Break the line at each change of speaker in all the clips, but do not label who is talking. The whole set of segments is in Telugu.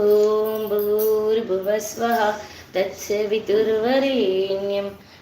ॐ भूर्भुवस्वः तत्सवितुर्वरेण्यं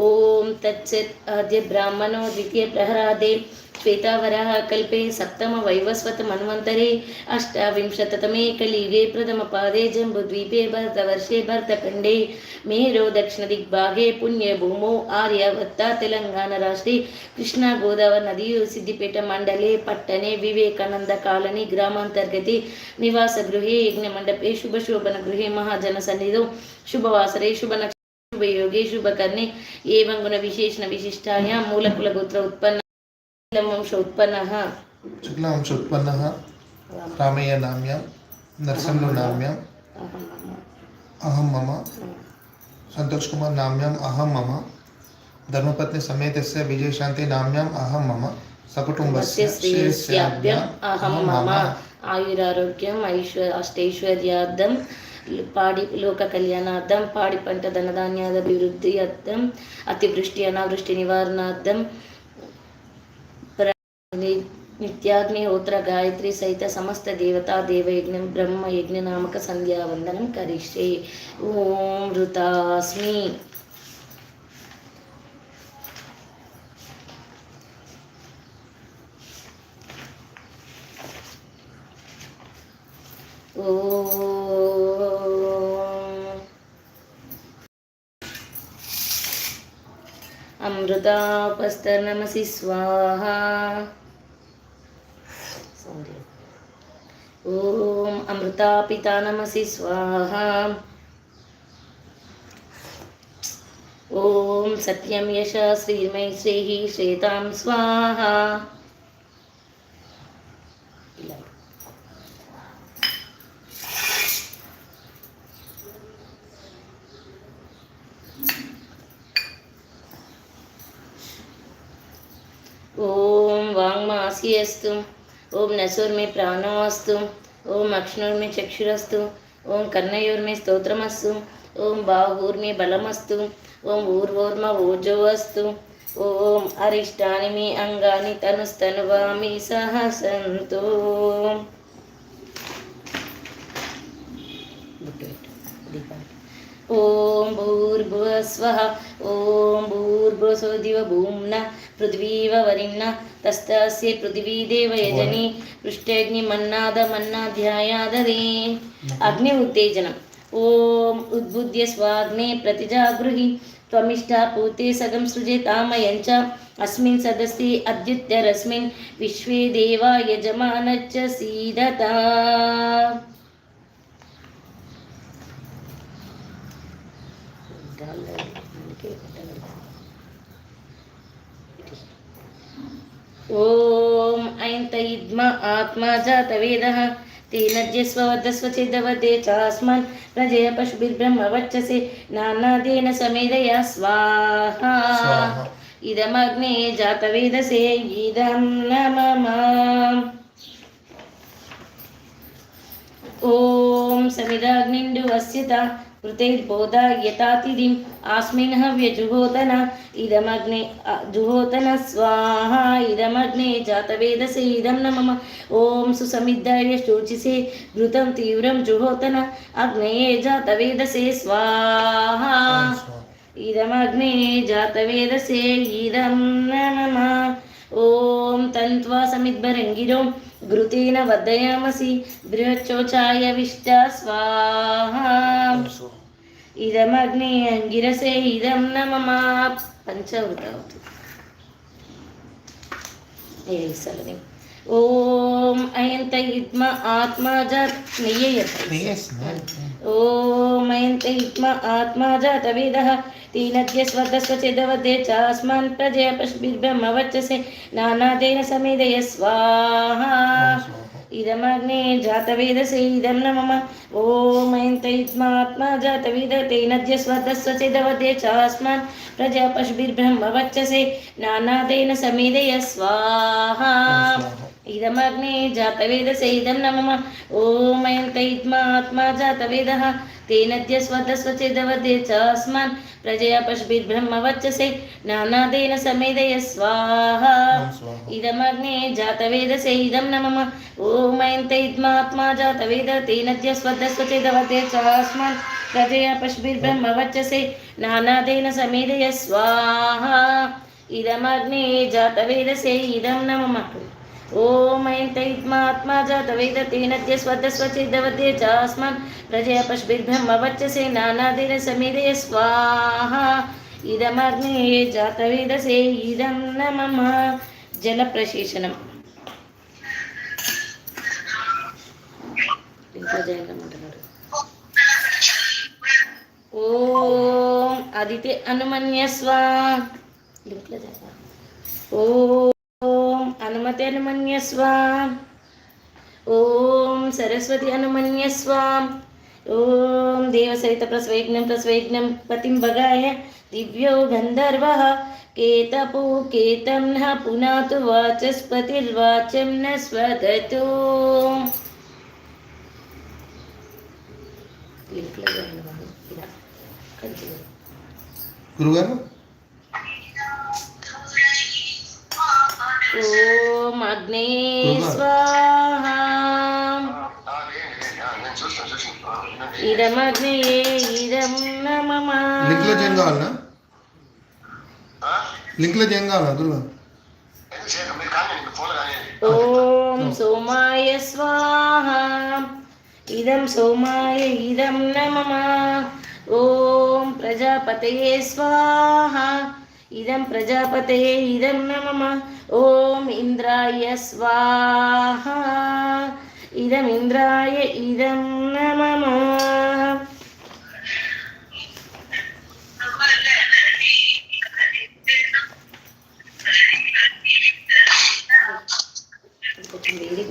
ॐ तत्सत् आद्य ब्राह्मणो द्वितीयप्रहरादे श्वेतावरः कल्पे सप्तमवैवस्वतमन्वन्तरे अष्टाविंशततमे कलियुगे प्रथमपादे जम्बुद्वीपे भरतवर्षे भरतखण्डे मेरो दक्षिणदिग्भागे पुण्यभूमौ आर्यावत्ता तेलङ्गानराष्ट्रे कृष्णा गोदावरी नदियु सिद्दिपेटमण्डले पट्टणे विवेकानन्दकालनी ग्रामान्तर्गते निवासगृहे यज्ञमण्डपे शुभशोभनगृहे महाजनसन्निधौ शुभवासरे शुभनक्ष ಶುಭ ಯೋಗಿ ಶುಭ ಕನ್ನೆ ಏವಂಗುಣ ವಿಶೇಷಣ ವಿಶಿಷ್ಟಾಯ ಮೂಲಕುಲ
ಗೋತ್ರ ಉತ್ಪನ್ನ ಶುಕ್ಲವಂಶ ಉತ್ಪನ್ನ ಶುಕ್ಲವಂಶ ಉತ್ಪನ್ನ ರಾಮಯ್ಯ ನಾಮ್ಯ ನರಸನ್ನ ನಾಮ್ಯ ಅಹಂ ಮಮ ಸಂತೋಷ್ ಕುಮಾರ್ ನಾಮ್ಯಾಂ ಅಹಂ ಮಮ ಧರ್ಮಪತ್ನಿ ಸಮೇತಸ್ಯ ವಿಜಯಶಾಂತಿ
ನಾಮ್ಯಾಂ ಅಹಂ ಮಮ ಸಕುಟುಂಬಸ್ಯ ಶ್ರೇಯಸ್ಯಾಭ್ಯಂ ಅಹಂ ಮಮ ಆಯುರಾರೋಗ್ಯಂ ಐಶ್ವರ್ಯ ಅಷ್ಟೈಶ್ವರ್ಯಾರ್ಧಂ పాడి లోక కళ్యాణార్థం పాడి పంట ధనధాన్యాల అభివృద్ధి అర్థం అతివృష్టి అనావృష్టి నివారణార్థం ప్ర- ని- నిత్యాగ్నిహోత్ర గాయత్రి సహిత సమస్త దేవతా దేవయజ్ఞం బ్రహ్మ యజ్ఞ నామక సంధ్యావందనం కరిష్యే. ఓం వృతాస్మి. ఓ అమృతాపస్తనమసి స్వాహ ఓం అమృతాపితా నమసి స్వాహ ఓం సత్యం యశ శ్రీమై శ్రీ శ్వేతాం స్వాహ ఇలా ఓం వాంగ్మాసి అస్తు ఓం నసూర్మి ప్రాణమస్తు ఓం అక్ష్ణుర్మి చక్షురస్తు ఓం కర్ణయోర్మి స్తోత్రమస్తు ఓం బాహూర్మి బలమస్తు ఓం ఊర్వోర్మ ఓజోవస్తు ఓం అరిష్టాని మీ అంగాని తనుస్తనువామి సహసంతో. ఓం ಓಂ ಭೂರ್ಭುವಸ್ವಃ ಓಂ ಭೂರ್ಭುವಸ್ವದಿವ ಭೂಮ್ನ ಪೃಥ್ವೀವ ವರಿಣ್ಣ ತಸ್ತಸ್ಯ ಪೃಥ್ವೀ ದೇವ ಯಜನಿ ಪೃಷ್ಟಗ್ನಿ ಮನ್ನಾದ ಮನ್ನಾಧ್ಯಾಯಾದರೇ ಅಗ್ನಿ ಉತ್ತೇಜನ ಓಂ ಉದ್ಬುದ್ಯ ಸ್ವಾಗ್ನೆ ಪ್ರತಿಜಾಗೃಹಿ त्वमिष्ठा ಸಗಂ सगं ಅಸ್ಮಿನ್ अस्मिन् सदसि अद्युत्यरस्मिन् विश्वे ದೇವ ಯಜಮಾನಚ್ಚ ಸೀದತಾ రాలేదు అందుకే ఓం ఐం తయిద్మ ఆత్మా జాత వేద తేనజ్యస్వవద్దస్వచిదవదే చాస్మన్ ప్రజయ పశుభిర్బ్రహ్మ
వచ్చసి
నానాదేన సమేదయ స్వాహ. ఇదమగ్నే జాతవేదసే ఇదం నమ ఓం సమిదాగ్నిండు వస్యత కృతైర్బోధ యథాతిథిం ఆస్మిన్ వ్యజుహోతన ఇదమగ్నే జుహోతన స్వాహ ఇదమగ్నే జాతవేదసే ఇదం నమమ ఓం సుసమిద్ధాయ శోచిసే ఘృతం తీవ్రం జుహోతన అగ్నేయే జాతవేదసే స్వాహ ఇదమగ్నే జాతవేదసే ఇదం నమమ ఓం తన్వా సమిద్భరంగిరోం घृतेन वदयामसि बृहच्चोचाय विष्टा स्वाहा इदमग्ने अङ्गिरसे इदं न मम पञ्चवृतावतु सलनि ॐ अयन्त इद्म
आत्मजात् निययत
ॐ अयन्त इद्म आत्मजातवेदः तीलज्ञ स्वदस्वचिदवदे च प्रजय पश्बिर्ब्रह्म वर्चसे नानादेन समेदय स्वाहा। इदमग्ने जातवेदसे इदं न मम ॐ ऐन्तैत्मात्मा जातवेद नद्य स्वदस्वचिदवदे च अस्मान् प्रजा पश्बिर्ब्रह्म वर्चसे नानादेन समेदय स्वाहा। ఇదమగ్నే జాతవేదసేదం నమమ ఓమయంతైద్మాత్మా జాతవేద తేనద్య స్వదస్వచేదవదే చాస్మాన్ ప్రజయా పశుభిర్బ్రహ్మవచ్చసే నానాదేన సమేదయ స్వాహ ఇదమగ్నే జాతవేదసేదం నమమ ఓమయంతైద్మాత్మా జాతవేద తేనద్య స్వదస్వచేదవదే చాస్మాన్ ప్రజయా పశుభిర్బ్రహ్మవచ్చసే నానాదేన సమేదయ స్వాహ ఇదమగ్నే జాతవేదసే ఇదం నమమ पशुभिर्ब्रह्मवच्चसे नानादेन समेदय स्वाहा इदमग्ने जातवेदसे इदं न मम ॐ ऐं तैत्मात्मा जातवेद तेनद्य स्वदस्वचिदवद्य चास्मान् प्रजया पशुभिर्ब्रह्मवच्चसे नानादिन समेदय स्वाहा इदमग्ने जातवेदसे इदं न मम జలప్రశేషణం ఇంకా జయమంటున్నాడు ఓం అదితి అనుమన్యస్వ దీంట్లో జయ. ఓం అనుమతి అనుమన్యస్వ ఓం సరస్వతి అనుమన్యస్వ ఓం దేవసహిత ప్రస్వైజ్ఞం ప్రస్వైజ్ఞం పతిం భగాయ దివ్యో గంధర్వ కేతపు కేతం న పునాతు వాచస్పతిర్వాచం న స్వదతు లింక్లో జాయిన్ అవ్వండి. ఇలా కంటిన్యూ
గురుగారు
ఓం అగ్నే స్వాహ ఇదమగ్నే ఇదం నమమ.
లింక్లో జాయిన్ కావాలనా లింక్లో జాయిన్ కావాలా గురుగారు
ఓం సోమాయ స్వాహ. ఇదం సోమాయ ఇదం నమమ. ఓం ప్రజాపతయే స్వాహ. ఇదం ప్రజాపతయే ఇదం నమమ. ఓం ఇంద్రాయ స్వాహ. ఇదం ఇంద్రాయ ఇదం నమమ. కొంచెం వేడి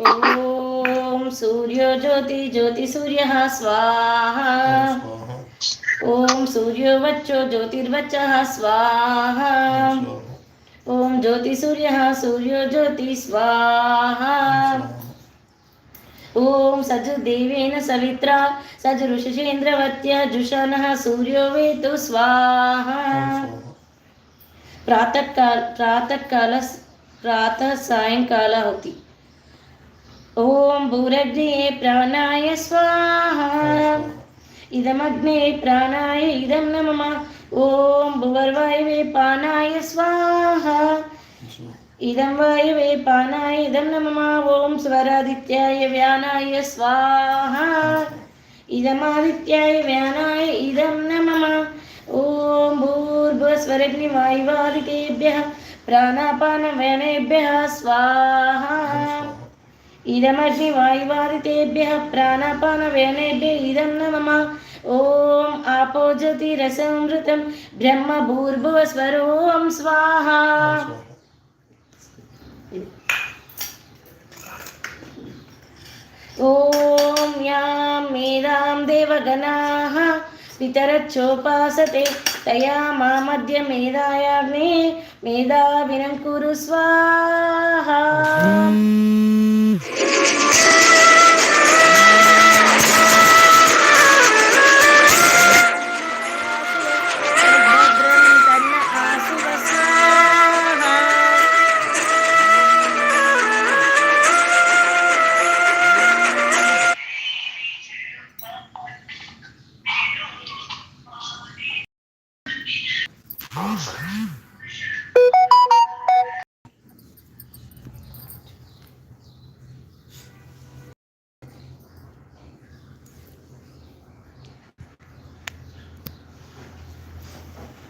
ఓం सूर्यो
ज्योति ज्योति सूर्य स्वाहा। ओम सूर्यो वच्चो ज्योतिर्वच स्वाहा।
ओम
ज्योति सूर्य सूर्यो ज्योति स्वाहा।
ओम
सज देवेन सवित्रा सज सजुऋषिन्द्रवत्य जुषन सूर्यो वेतु स्वाहा। प्रातः काल प्रातः काल प्रातः सायंकाल
होती।
ప్రాతకాల ప్రాతకాల ప్రాతः సాయంకాలాహుతి ఓం భూరగ్నే ప్రాణాయ స్వాహ ఇదమగ్నే ప్రాణాయ ఇదం నమమ ఓం భువర్వాయువే పానాయ స్వాహ ఇదం వాయువే పానాయ ఇదం నమమ ఓం స్వరాదిత్యాయ వ్యానాయ స్వాహ ఇదమాదిత్యాయ వ్యానాయ ఇదం నమమ ఓం భూర్భువస్వరగ్ని వాయువాదితేభ్యः ప్రాణాపానవ్యనేభ్యः స్వాహ ఇదమగ్ని వాయువాదితేభ్య ప్రాణాపానవేణేభ్య ఇదం న మమ ఓం ఆపోజతి రసమృతం బ్రహ్మ భూర్భువ స్వరోం స్వాహ. ఓం యాం మేధాం దేవగణాః. పితరచ్చోపాసతే తయా మా మధ్య మేధాయాగ్నే మేధావినం కురు స్వాహ.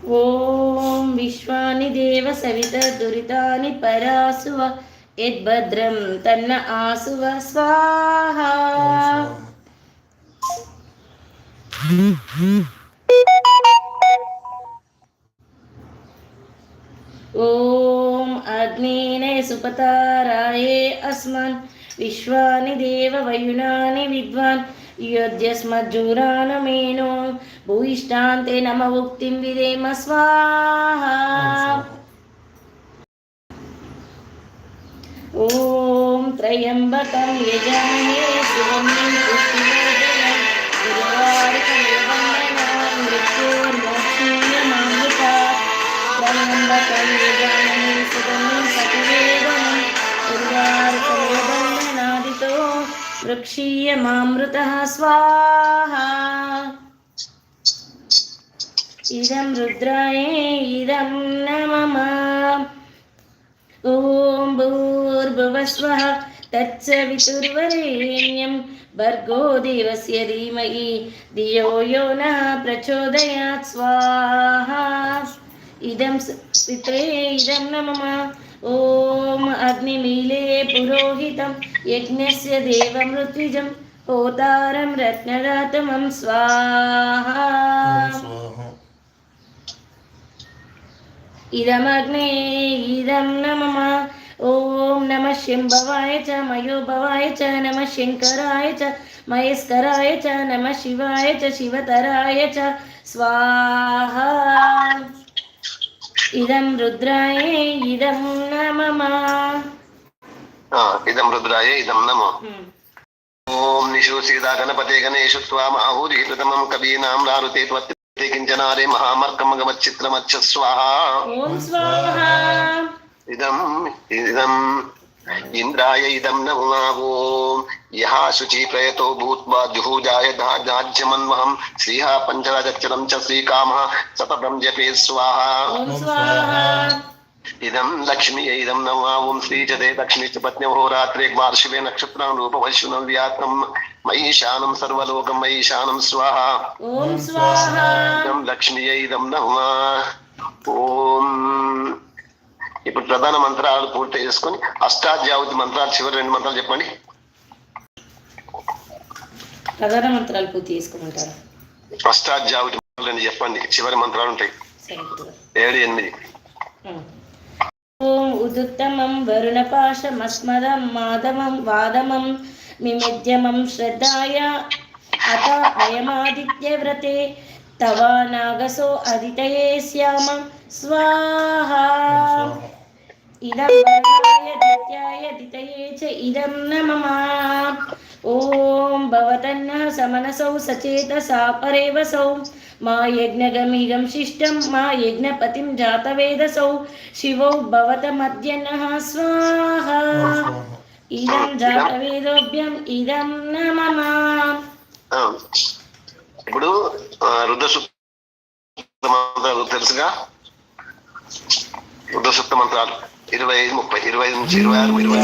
ॐ विश्वानि वितुरितानि परासु यद्भद्रं तन्न आसु सुपताराये अस्मान् विश्वानि देववयुनानि विद्वान् యుజస్మజ్జురానమేనో భూయిష్టాంతే నమ ఉక్తిం విదేమ స్వాహ. ఓం త్రయంబకం యజామహే శివమేం పుష్టివర్ధనం. గురువారిక वृक्षीयमामृतः स्वाहा इदं रुद्राय इदं न मम ॐ भूर्भुवस्वः तत्सवितुर्वरेण्यं भर्गो देवस्य धीमहि धियो यो नः प्रचोदयात् स्वाहा इदं स- पित्रे इदं न मम ॐ अग्निमीले पुरोहितं యజ్ఞస్య దేవమృత్యుజం పోతారం
రత్నరాతమం స్వాహా.
ఇదమగ్నే ఇదం నమమ ఓం నమ శంభవాయ చ మయోభవాయ చ నమ శంకరాయ చ మయస్కరాయ చ నమ శివాయ చ శివతరాయ చ.
స్వాహా. ఇదం రుద్రాయ ఇదం నమమా इदम रुद्राय इदम नमो। ॐ निषु सीता
गणपते गणेषु
त्वाम् आहूरिः प्रथमं कवीनां रारुते त्वत्ते किञ्चनारे महामर्कमगमच्चित्रमच्छ स्वाहा। नमो। यहा शुचि प्रयतो भूत्वा जुहूजाय दाज्यमन्वहं श्रीः पञ्चराजक्षरं च
जपे स्वाहा।
ఇదం లక్ష్మి ఇదం నమావం శ్రీ జదే లక్ష్మి రాత్రే వార్షివే నక్షత్రం రూపవశ్యునం వ్యాతం మహిషానం సర్వలోకం మహిషానం స్వాహ. లక్ష్మి ఇదం నమా ఓం. ఇప్పుడు ప్రధాన మంత్రాలు పూర్తి చేసుకొని అష్టాధ్యావతి మంత్రాలు చివరి రెండు మంత్రాలు చెప్పండి.
ప్రధాన మంత్రాలు పూర్తి చేసుకుంటారు
అష్టాధ్యావతి మంత్రాలు చెప్పండి. చివరి మంత్రాలు ఉంటాయి. ఏడు ఎనిమిది.
ఓం ఉదుత్తమం వరుణపాశమస్మదం మాధవం వాదమం మిమిద్యమం శ్రద్ధాయ అత అయమాదిత్యవ్రతే తవా నాగసో అదితయే శ్యామ స్వాహా ఇదం వరుణాయ దిత్యాయ దితయే చ ఇదం నమమా ॐ भवतन्नः समनसौ सचेतसा परेवसौ मा यज्ञगमिगं शिष्टं मा यज्ञपतिं जातवेदसौ शिवौ भवतमद्यनः स्वाहा
ఓం స్వాహ
इदं जातवेदोभ्यम् इदं न मम
ఆ, ఇప్పుడు ఆ, రుద్రసూక్త మంత్రాలు తెలుసుగా రుద్రసూక్త మంత్రాలు ఇరవై ఐదు ముప్పై ఇరవై ఐదు నుంచి ఇరవై ఆరు ఇరవై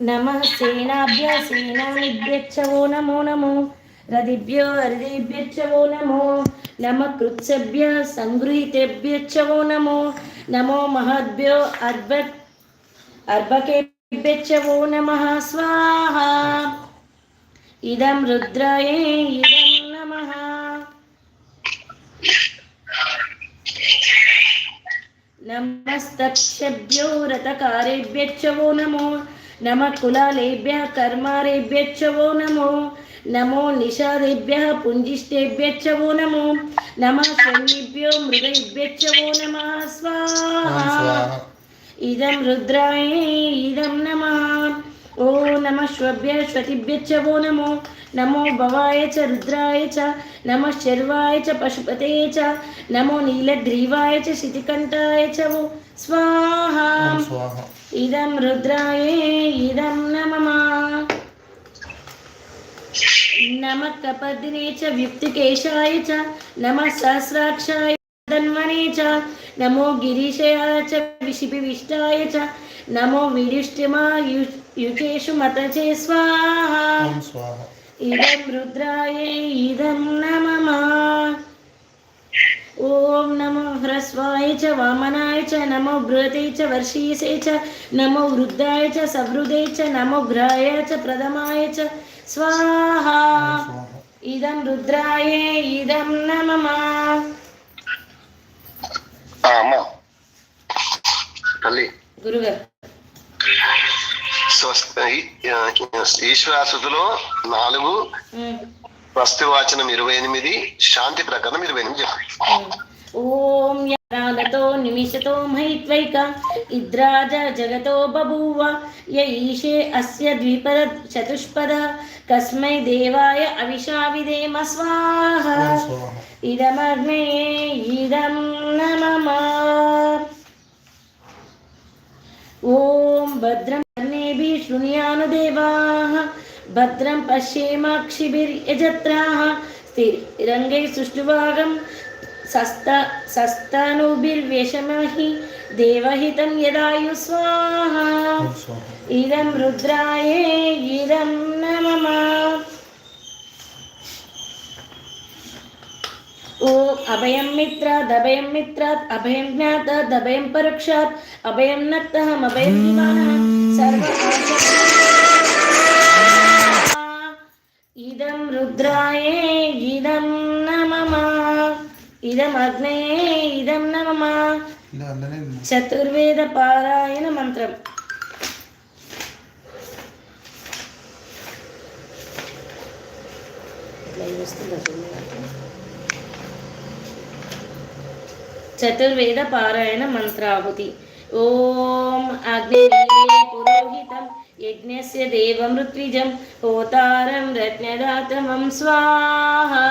నమ సేనాభ్య సేనానిభ్యక్షవో నమో నమో రదిభ్యో హరిదిభ్యక్షవో నమో నమ కృత్సభ్య సంగృహీతేభ్యక్షవో నమో నమో మహద్భ్యో అర్భ అర్భకేభ్యక్షవో నమ స్వాహ ఇదం రుద్రాయే ఇదం నమ నమస్తక్షభ్యో రతకారేభ్యక్షవో నమో నమ కులాలేభ్య కర్మారేభ్యచ్చవో నమో. నమో నిషాదేభ్య పుంజిష్టేభ్యచ్చవో నమో. నమ స్వన్నిభ్యో
మృగేభ్యచ్చవో
నమ.
స్వాహ.
ఇదం రుద్రాయ ఇదం నమ. ఓ నమ శ్వభ్య శ్వతిభ్యచ్చవో నమో. నమో భవాయ చ రుద్రాయ చ. నమ శర్వాయ చ పశుపతే చ. నమో నీలగ్రీవాయ చ శితికంఠాయ చ. स्वाहा इदं रुद्राये इदं नमः नमः कपदिने च व्युक्तिकेशाय च नमः सहस्राक्षाय धन्वने च नमो गिरीशयाय च विशिपिविष्टाय च नमो विडिष्टिमा युकेषु मतचे स्वाहा इदं रुद्रायै इदं नमः ఓం నమో హ్రస్వాయ చ వామనాయ చ నమో బృహతే చ వర్షీసే చ నమో వృద్ధాయ చ సవృదే చ నమో గ్రహాయ చ ప్రథమాయ చ.
స్వాహ.
ఇదం
రుద్రాయే ఇదం నమమా
గురుగారు.
ఈశ్వరాసులో నాలుగు వస్తువాచనం ఇరవై ఎనిమిది శాంతి ప్రకరణం ఇరవై ఎనిమిది
ఓం యాగతో నిమిషతో మహిత్వైక ఇద్రాజ జగతో బభూవ య ఈశే అస్య ద్విపద చతుష్పద కస్మై దేవాయ అవిషా
విదేమ స్వాహ
ఇదమగ్నే ఇదం నమమ ఓం భద్రం కర్ణేభి శృణుయాను దేవాః భద్రం పశ్యేమాక్షిభిర్యజత్రాः స్థిరంగే సుష్ఠుభాగం సస్త సస్తనుభిర్వ్యశమహి దేవహితం
యదాయు స్వాహా.
ఇదం రుద్రాయే ఇదం నమమ. ఓం అభయం మిత్రాద్ అభయం మిత్రాత్ అభయం జ్ఞాతాద్ అభయం పరోక్షాత్ అభయం నత్తహం అభయం సర్వ रुद्राय इदं नमः इदम् अग्नये इदं नमः
ఇలా అన్ననే
చతుర్వేద పారాయణ మంత్రం చతుర్వేద పారాయణ మంత్రాహుతి ఓం అగ్నివీర్యే పురోహితం యజ్ఞస్య దేవమృత్విజం హోతారం రత్నదాతమం స్వాహా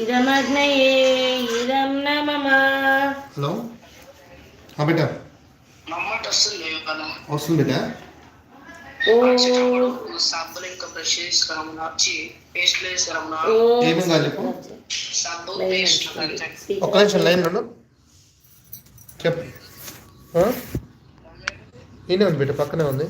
ఇదమగ్నయే ఇదం నమః
హలో? ఆ బిడ్డ
నమ్మట వస్తుంది కదా
వస్తుంది బిడ్డ
ఓం
సబ్బులు ఇంకా బ్రష్ తీసుకురమ్మన్నా వచ్చి పేస్ట్
ఏమేం చెప్పు?
సబ్బు పేస్ట్.
ఒక్క నిమిషం లైన్ ఉండు. చెప్పు? ఈయనే ఉంది బిడ్డ పక్కనే ఉంది.